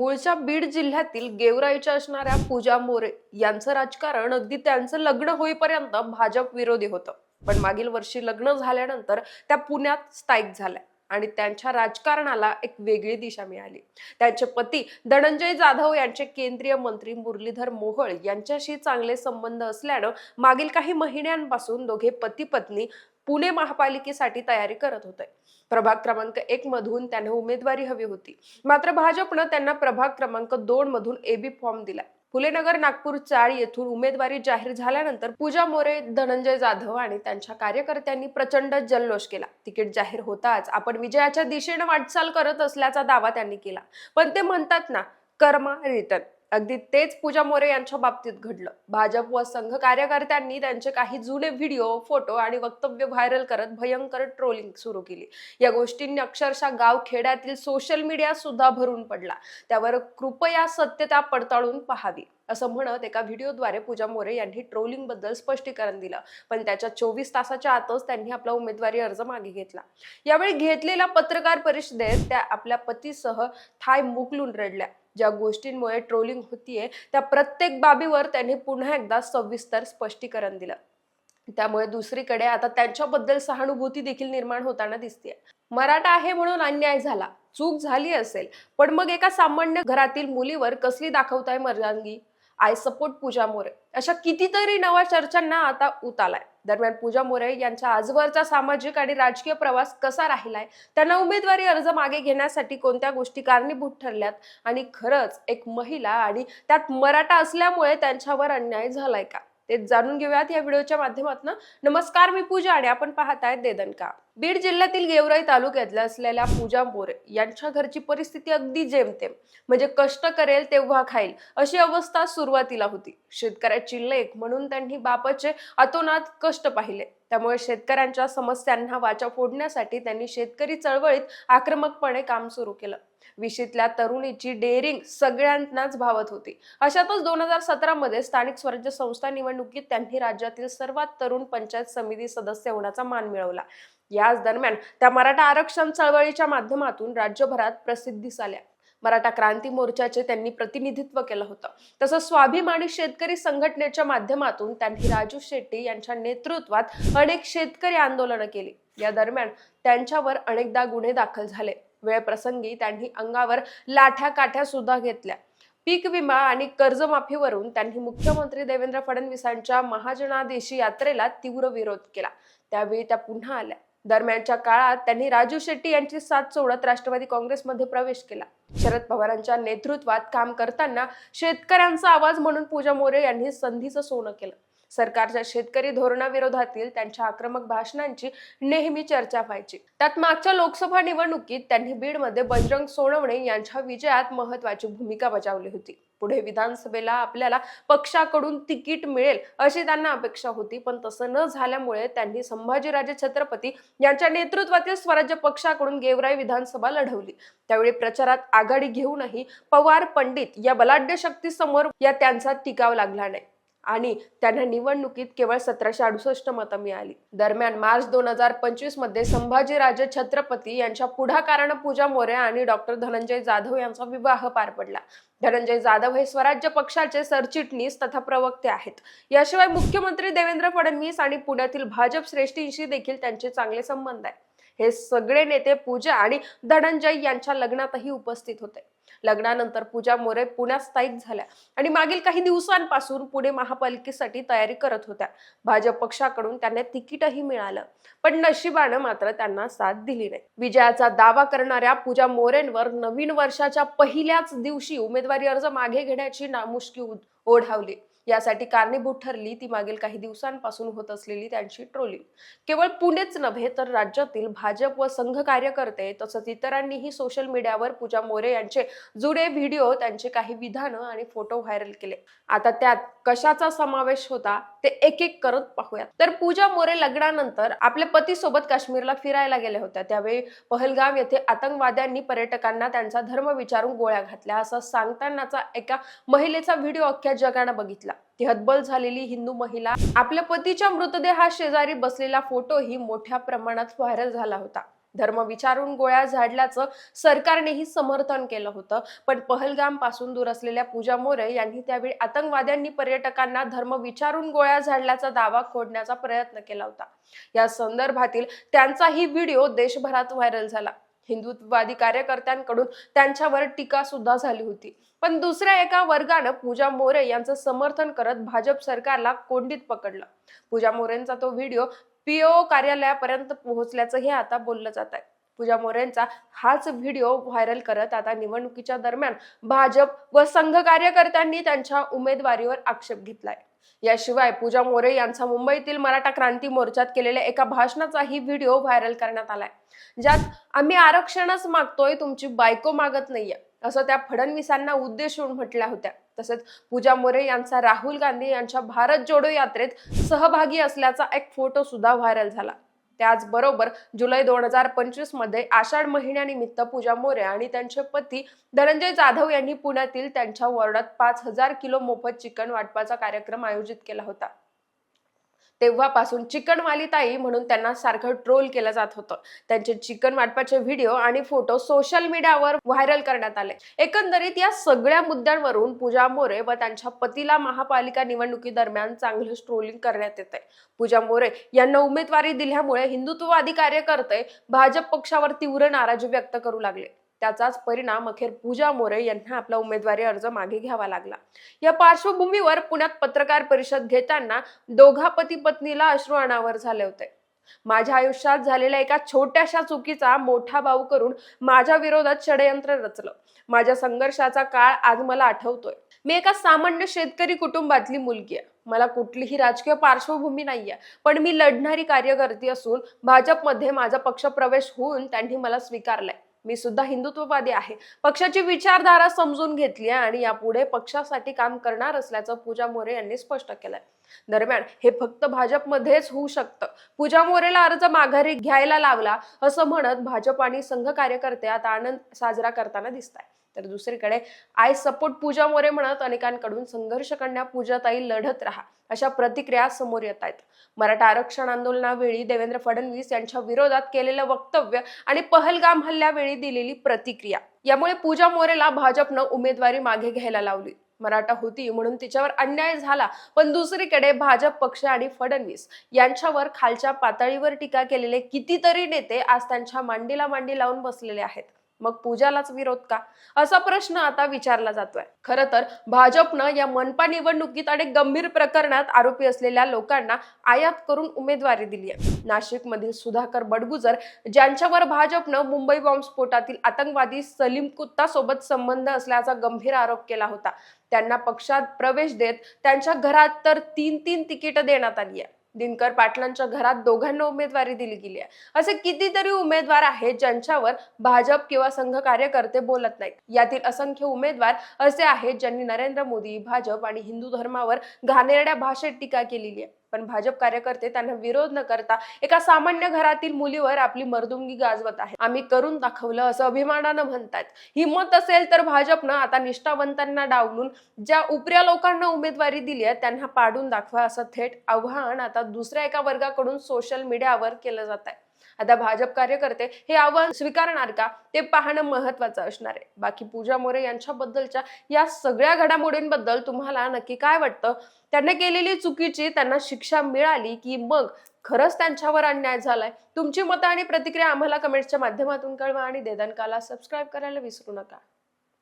मूळच्या बीड जिल्ह्यातील गेवराईच्या असणाऱ्या पूजा मोरे यांचं राजकारण अगदी त्यांचं लग्न होईपर्यंत भाजप विरोधी होतं. पण मागील वर्षी लग्न झाल्यानंतर त्या पुण्यात स्थायिक झाल्या आणि त्यांच्या राजकारणाला एक वेगळी दिशा मिळाली. त्यांचे पती धनंजय जाधव यांचे केंद्रीय मंत्री मुरलीधर मोहोळ यांच्याशी चांगले संबंध असल्यानं मागील काही महिन्यांपासून दोघे पती पत्नी पुणे महापालिकेसाठी तयारी करत होते. प्रभाग क्रमांक एक मधून त्यांना उमेदवारी हवी होती. मात्र भाजपनं त्यांना प्रभाग क्रमांक दोन मधून एबी फॉर्म दिला. फुलेनगर नागपूर चाळ येथून उमेदवारी जाहीर झाल्यानंतर पूजा मोरे धनंजय जाधव आणि त्यांच्या कार्यकर्त्यांनी प्रचंड जल्लोष केला. तिकीट जाहीर होताच आपण विजयाच्या दिशेनं वाटचाल करत असल्याचा दावा त्यांनी केला. पण ते म्हणतात ना कर्मा रिटर्न. अगदी तेच पूजा मोरे यांच्या बाबतीत घडलं. भाजप व संघ कार्यकर्त्यांनी त्यांचे काही जुने व्हिडिओ फोटो आणि वक्तव्य व्हायरल करत भयंकर ट्रोलिंग सुरू केली. या गोष्टींनी अक्षरशः गाव खेड्यातील सोशल मीडिया सुद्धा भरून पडला. त्यावर कृपया सत्यता पडताळून पहावी. असं म्हणत एका व्हिडिओद्वारे पूजा मोरे यांनी ट्रोलिंगबद्दल स्पष्टीकरण दिलं. पण त्याच्या चोवीस तासाच्या आतच त्यांनी आपला उमेदवारी अर्ज मागे घेतला. यावेळी घेतलेल्या पत्रकार परिषदेत त्या आपल्या पतीसह थाय मुकलून रडल्या. ज्या गोष्टींमुळे ट्रोलिंग होतीये त्या प्रत्येक बाबीवर त्यांनी पुन्हा एकदा सविस्तर स्पष्टीकरण दिलं. त्यामुळे दुसरीकडे आता त्यांच्याबद्दल सहानुभूती देखील निर्माण होताना दिसते मराठा आहे म्हणून अन्याय झाला चूक झाली असेल पण मग एका सामान्य घरातील मुलीवर कसली दाखवताय मर्जांगी आय सपोर्ट पूजा मोरे. अशा कितीतरी नव्या चर्चांना आता उत आलाय दरम्यान पूजा मोरे यांच्या आजवरचा सामाजिक आणि राजकीय प्रवास कसा राहिलाय? त्यांना उमेदवारी अर्ज मागे घेण्यासाठी कोणत्या गोष्टी कारणीभूत ठरल्यात? आणि खरंच एक महिला आणि त्यात मराठा असल्यामुळे त्यांच्यावर अन्याय झालाय का? ते जाणून घेऊयात या व्हिडिओच्या माध्यमातून. नमस्कार मी पूजा आणि आपण पाहताय देदनका बीड जिल्ह्यातील गेवराई तालुक्यातल्या असलेल्या पूजा मोरे यांच्या घरची परिस्थिती अगदी जेमतेम. म्हणजे कष्ट करेल तेव्हा खाईल अशी अवस्था सुरुवातीला होती. शेतकऱ्याची लेख म्हणून त्यांनी बापाचे अतोनात कष्ट पाहिले. त्यामुळे शेतकऱ्यांच्या समस्यांना वाचा फोडण्यासाठी त्यांनी शेतकरी चळवळीत आक्रमकपणे काम सुरू केलं. विशीतल्या तरुणीची डेअरिंग सगळ्यांनाच भावत होती. अशातच दोन हजार सतरामध्ये स्थानिक स्वराज्य संस्था निवडणुकीत त्यांनी राज्यातील सर्वात तरुण पंचायत समिती सदस्य होण्याचा मान मिळवला. याच दरम्यान त्या मराठा आरक्षण चळवळीच्या माध्यमातून राज्यभरात प्रसिद्धीस आल्या मराठा क्रांती मोर्चाचे त्यांनी प्रतिनिधित्व केलं होतं. तसंच स्वाभिमानी शेतकरी संघटनेच्या माध्यमातून त्यांनी राजू शेट्टी यांच्या नेतृत्वात अनेक शेतकरी आंदोलनं केली. या दरम्यान त्यांच्यावर अनेकदा गुन्हे दाखल झाले. वेळ प्रसंगी त्यांनी अंगावर लाठ्या काठ्या सुद्धा घेतल्या. पीक विमा आणि कर्जमाफीवरून त्यांनी मुख्यमंत्री देवेंद्र फडणवीसांच्या महाजनादेशी यात्रेला तीव्र विरोध केला. त्यावेळी त्या पुन्हा आल्या. दरम्यानच्या काळात त्यांनी राजू शेट्टी यांची साथ सोडत राष्ट्रवादी काँग्रेसमध्ये प्रवेश केला. शरद पवारांच्या नेतृत्वात काम करताना शेतकऱ्यांचा आवाज म्हणून पूजा मोरे यांनी संधीचं सोनं केलं. सरकारच्या शेतकरी धोरणाविरोधातील त्यांच्या आक्रमक भाषणांची नेहमी चर्चा व्हायची. त्यात मागच्या लोकसभा निवडणुकीत त्यांनी बीडमध्ये बजरंग सोनवणे यांच्या विजयात महत्वाची भूमिका बजावली होती. पुढे विधानसभेला आपल्याला पक्षाकडून तिकीट मिळेल अशी त्यांना अपेक्षा होती पण तसं न झाल्यामुळे त्यांनी संभाजीराजे छत्रपती यांच्या नेतृत्वातील स्वराज्य पक्षाकडून गेवराई विधानसभा लढवली. त्यावेळी प्रचारात आघाडी घेऊनही पवार पंडित या बलाढ्य शक्तीसमोर या त्यांचा टिकाव लागला नाही. आणि त्यांना निवडणुकीत केवळ सतराशे अडुसष्ट मतं मिळाली. दरम्यान मार्च दोन हजार पंचवीसमध्ये संभाजीराजे छत्रपती यांच्या पुढाकारानं पूजा मोरे आणि डॉक्टर धनंजय जाधव यांचा विवाह पार पडला. धनंजय जाधव हे स्वराज्य पक्षाचे सरचिटणीस तथा प्रवक्ते आहेत. याशिवाय मुख्यमंत्री देवेंद्र फडणवीस आणि पुण्यातील भाजप श्रेष्ठींशी देखील त्यांचे चांगले संबंध आहे हे सगळे नेते पूजा आणि धनंजय यांच्या लग्नातही उपस्थित होते. लग्नानंतर पूजा मोरे पुण्यात स्थायिक झाल्या आणि मागील काही दिवसांपासून पुणे महापालिकेसाठी तयारी करत होत्या. भाजप पक्षाकडून त्यांना तिकीटही मिळालं पण नशिबानं मात्र त्यांना साथ दिली नाही. विजयाचा दावा करणाऱ्या पूजा मोरेंवर नवीन वर्षाच्या पहिल्याच दिवशी उमेदवारी अर्ज मागे घेण्याची नामुष्की ओढावली. यासाठी कारणीभूत ठरली ती मागील काही दिवसांपासून होत असलेली त्यांची ट्रोलिंग. केवळ पुणेच नव्हे तर राज्यातील भाजप व संघ कार्यकर्ते तसंच इतरांनीही सोशल मीडियावर पूजा मोरे यांचे जुने व्हिडिओ त्यांचे काही विधानं आणि फोटो व्हायरल केले. आता त्यात कशाचा समावेश होता ते एक एक करत पाहूयात. तर पूजा मोरे लग्नानंतर आपल्या पतीसोबत काश्मीरला फिरायला गेल्या होत्या. त्यावेळी पहलगाम येथे आतंकवाद्यांनी पर्यटकांना त्यांचा धर्म विचारून गोळ्या घातल्या. असं सांगतानाचा एका महिलेचा व्हिडिओ अख्ख्या जगानं बघितला. ती हतबल झालेली हिंदू महिला आपल्या पतीच्या मृतदेहा शेजारी बसलेला फोटोही मोठ्या प्रमाणात व्हायरल झाला होता. धर्म विचारून गोळ्या झाडल्याचं सरकारनेही समर्थन केलं होतं पण पहलगामपासून दूर असलेल्या पूजा मोरे यांनी त्यावेळी आतंकवाद्यांनी पर्यटकांना धर्म विचारून गोळ्या झाडल्याचा दावा खोडण्याचा प्रयत्न केला होता. या संदर्भातील त्यांचाही व्हिडिओ देशभरात व्हायरल झाला. हिंदुत्ववादी कार्यकर्त्यांकडून त्यांच्यावर टीका सुद्धा झाली होती. पण दुसऱ्या एका वर्गानं पूजा मोरे यांचं समर्थन करत भाजप सरकारला कोंडीत पकडलं. पूजा मोरेंचा तो व्हिडिओ पीओ कार्यालयापर्यंत पोहोचल्याचंही आता बोललं जात आहे. पूजा मोरेंचा हाच व्हिडिओ व्हायरल करत आता निवडणुकीच्या दरम्यान भाजप व संघ कार्यकर्त्यांनी त्यांच्या उमेदवारीवर आक्षेप घेतलाय. याशिवाय पूजा मोरे यांचा मुंबईतील मराठा क्रांती मोर्चात केलेल्या एका भाषणाचाही व्हिडिओ व्हायरल करण्यात आलाय. ज्यात आम्ही आरक्षणच मागतोय तुमची बायको मागत नाहीये असं त्या फडणवीसांना उद्देशून म्हटल्या होत्या. तसेच पूजा मोरे यांचा राहुल गांधी यांच्या भारत जोडो यात्रेत सहभागी असल्याचा एक फोटो सुद्धा व्हायरल झाला. त्याचबरोबर जुलै दोन हजार पंचवीसमध्ये आषाढ महिन्यानिमित्त पूजा मोरे आणि त्यांचे पती धनंजय जाधव यांनी पुण्यातील त्यांच्या वॉर्डात पाच हजार किलो मोफत चिकन वाटपाचा कार्यक्रम आयोजित केला होता. तेव्हापासून चिकनवाली ताई म्हणून त्यांना सारखं ट्रोल केलं जात होतं. त्यांचे चिकन वाटपाचे व्हिडिओ आणि फोटो सोशल मीडियावर व्हायरल करण्यात आले. एकंदरीत या सगळ्या मुद्द्यांवरून पूजा मोरे व त्यांच्या पतीला महापालिका निवडणुकी दरम्यान चांगले ट्रोलिंग करण्यात येते पूजा मोरे यांना उमेदवारी दिल्यामुळे हिंदुत्ववादी कार्यकर्ते भाजप पक्षावर तीव्र नाराजी व्यक्त करू लागले. त्याचाच परिणाम अखेर पूजा मोरे यांना आपला उमेदवारी अर्ज मागे घ्यावा लागला. या पार्श्वभूमीवर पुण्यात पत्रकार परिषद घेताना दोघा पती पत्नीला अश्रू अनावर झाले होते. माझ्या आयुष्यात झालेल्या एका छोट्याशा चुकीचा मोठा भाऊ करून माझ्या विरोधात षडयंत्र रचलं. माझ्या संघर्षाचा काळ आज मला आठवतोय. मी एका सामान्य शेतकरी कुटुंबातली मुलगी आहे. मला कुठलीही राजकीय पार्श्वभूमी नाहीये पण मी लढणारी कार्यकर्ती असून भाजपमध्ये माझा पक्ष प्रवेश होऊन त्यांनी मला स्वीकारलाय. मी सुद्धा हिंदुत्ववादी आहे. पक्षाची विचारधारा समजून घेतली आहे आणि यापुढे पक्षासाठी काम करणार असल्याचं पूजा मोरे यांनी स्पष्ट केलंय. दरम्यान हे फक्त भाजपमध्येच होऊ शकतं. पूजा मोरेला अर्ज माघारी घ्यायला लावला असं म्हणत भाजप आणि संघ कार्यकर्ते आता आनंद साजरा करताना दिसत आहे तर दुसरीकडे आय सपोर्ट पूजा मोरे म्हणत अनेकांकडून संघर्ष करण्या पूजाताई लढत राहा अशा प्रतिक्रिया समोर येत आहेत. मराठा आरक्षण आंदोलनावेळी देवेंद्र फडणवीस यांच्या विरोधात केलेलं वक्तव्य आणि पहलगाम हल्ल्यावेळी दिलेली प्रतिक्रिया यामुळे पूजा मोरेला भाजपनं उमेदवारी मागे घ्यायला लावली. मराठा होती म्हणून तिच्यावर अन्याय झाला पण दुसरीकडे भाजप पक्ष आणि फडणवीस यांच्यावर खालच्या पातळीवर टीका केलेले कितीतरी नेते आज त्यांच्या मांडीला मांडी लावून बसलेले आहेत. मग पूजालाच विरोध का? असा प्रश्न आता विचारला जातोय. खर तर भाजपनं या मनपा निवडणुकीत अनेक गंभीर प्रकरणात आरोपी असलेल्या लोकांना आयात करून उमेदवारी दिली आहे. नाशिक मधील सुधाकर बडगुजर ज्यांच्यावर भाजपनं मुंबई बॉम्बस्फोटातील आतंकवादी सलीम कुत्ता सोबत संबंध असल्याचा गंभीर आरोप केला होता. त्यांना पक्षात प्रवेश देत त्यांच्या घरात तर तीन तीन तिकीट देण्यात आली आहे दिनकर पाटलांच्या घरात दोघांना उमेदवारी दिली गेली आहे. असे कितीतरी उमेदवार आहेत ज्यांच्यावर भाजप किंवा संघ कार्यकर्ते बोलत नाहीत. यातील असंख्य उमेदवार असे आहेत ज्यांनी नरेंद्र मोदी भाजप आणि हिंदू धर्मावर घाणेरड्या भाषेत टीका केलेली आहे. पण भाजप कार्यकर्ते त्यांना विरोध न करता एका सामान्य घरातील मुलीवर आपली मर्दुंगी गाजवत आहे आम्ही करून दाखवलं असं अभिमानानं म्हणतात हिंमत असेल तर भाजपनं आता निष्ठावंतांना डावलून ज्या उपऱ्या लोकांना उमेदवारी दिली आहे त्यांना पाडून दाखवा असं थेट आव्हान आता दुसऱ्या एका वर्गाकडून सोशल मीडियावर केलं जात आहे. आता भाजप कार्यकर्ते हे आव्हान स्वीकारणार का? ते पाहणं महत्वाचं असणार आहे. बाकी पूजा मोरे यांच्याबद्दलच्या या सगळ्या घडामोडींबद्दल तुम्हाला नक्की काय वाटतं? त्यांनी केलेली चुकीची त्यांना शिक्षा मिळाली की मग खरंच त्यांच्यावर अन्याय झालाय? तुमची मतं आणि प्रतिक्रिया आम्हाला कमेंट्सच्या माध्यमातून कळवा आणि देदानकाला सबस्क्राईब करायला विसरू नका.